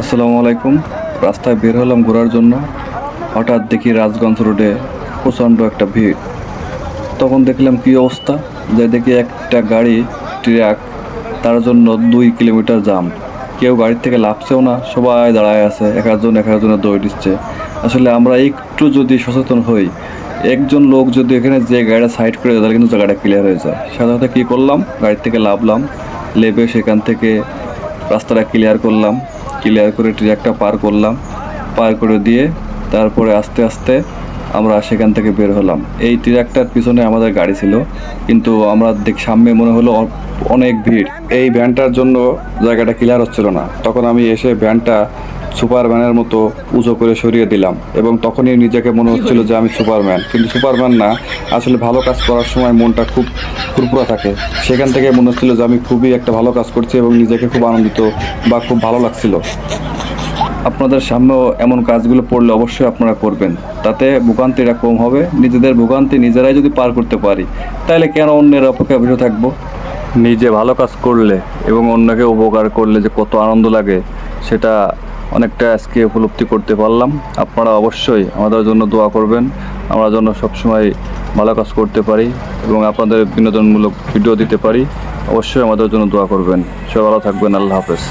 আসসালামু আলাইকুম। রাস্তায় বের হলাম ঘোরার জন্য। হঠাৎ দেখি রাজগঞ্জ রোডে প্রচণ্ড একটা ভিড়। তখন দেখলাম কী অবস্থা? যে দেখি একটা গাড়ি, ট্রাক, তার জন্য দুই কিলোমিটার জাম। কেউ গাড়ির থেকে লাফছেও না, সবাই দাঁড়ায় আছে, এক একজন এক একজনের দৌড় দিচ্ছে। আসলে আমরা একটু যদি সচেতন হই, একজন লোক যদি এখানে যে গাড়িটা সাইড করে দেয়, তাহলে কিন্তু জায়গাটা ক্লিয়ার হয়ে যায়। সাথে কী করলাম? গাড়ির থেকে লাভলাম লেবে সেখান থেকে রাস্তাটা ক্লিয়ার করলাম। ক্লিয়ার করে ট্র্যাকটা পার করলাম। পার করে দিয়ে তারপরে আস্তে আস্তে আমরা সেখান থেকে বের হলাম। এই ট্র্যাকটার পিছনে আমাদের গাড়ি ছিল। কিন্তু আমরা দেখ, সামনে মনে হলো অনেক ভিড়। এই ভ্যানটার জন্য জায়গাটা ক্লিয়ার হচ্ছিল না। তখন আমি এসে ভ্যানটা সুপারম্যানের মতো উঁচু করে সরিয়ে দিলাম এবং তখনই নিজেকে মনে হচ্ছিল যে আমি সুপারম্যান। কিন্তু সুপারম্যান না আসলে ভালো কাজ করার সময় মনটা খুব ফুরফুরা থাকে। সেখান থেকে মনে হচ্ছিল যে আমি খুবই একটা ভালো কাজ করছি এবং নিজেকে খুব আনন্দিত বা খুব ভালো লাগছিল। আপনাদের সামনেও এমন কাজগুলো পড়লে অবশ্যই আপনারা করবেন। তাতে ভোগান্তিটা কম হবে নিজেদের ভোগান্তি নিজেরাই যদি পার করতে পারি তাহলে কেন অন্যের অপেক্ষা বসে থাকব? নিজে ভালো কাজ করলে এবং অন্যকে উপকার করলে যে কত আনন্দ লাগে সেটা অনেকটা আজকে উপলব্ধি করতে পারলাম। আপনারা অবশ্যই আমাদের জন্য দোয়া করবেন। আমরা যেন সবসময় ভালো কাজ করতে পারি এবং আপনাদের বিনোদনমূলক ভিডিও দিতে পারি। অবশ্যই আমাদের জন্য দোয়া করবেন। সবাই ভালো থাকবেন। আল্লাহ হাফেজ।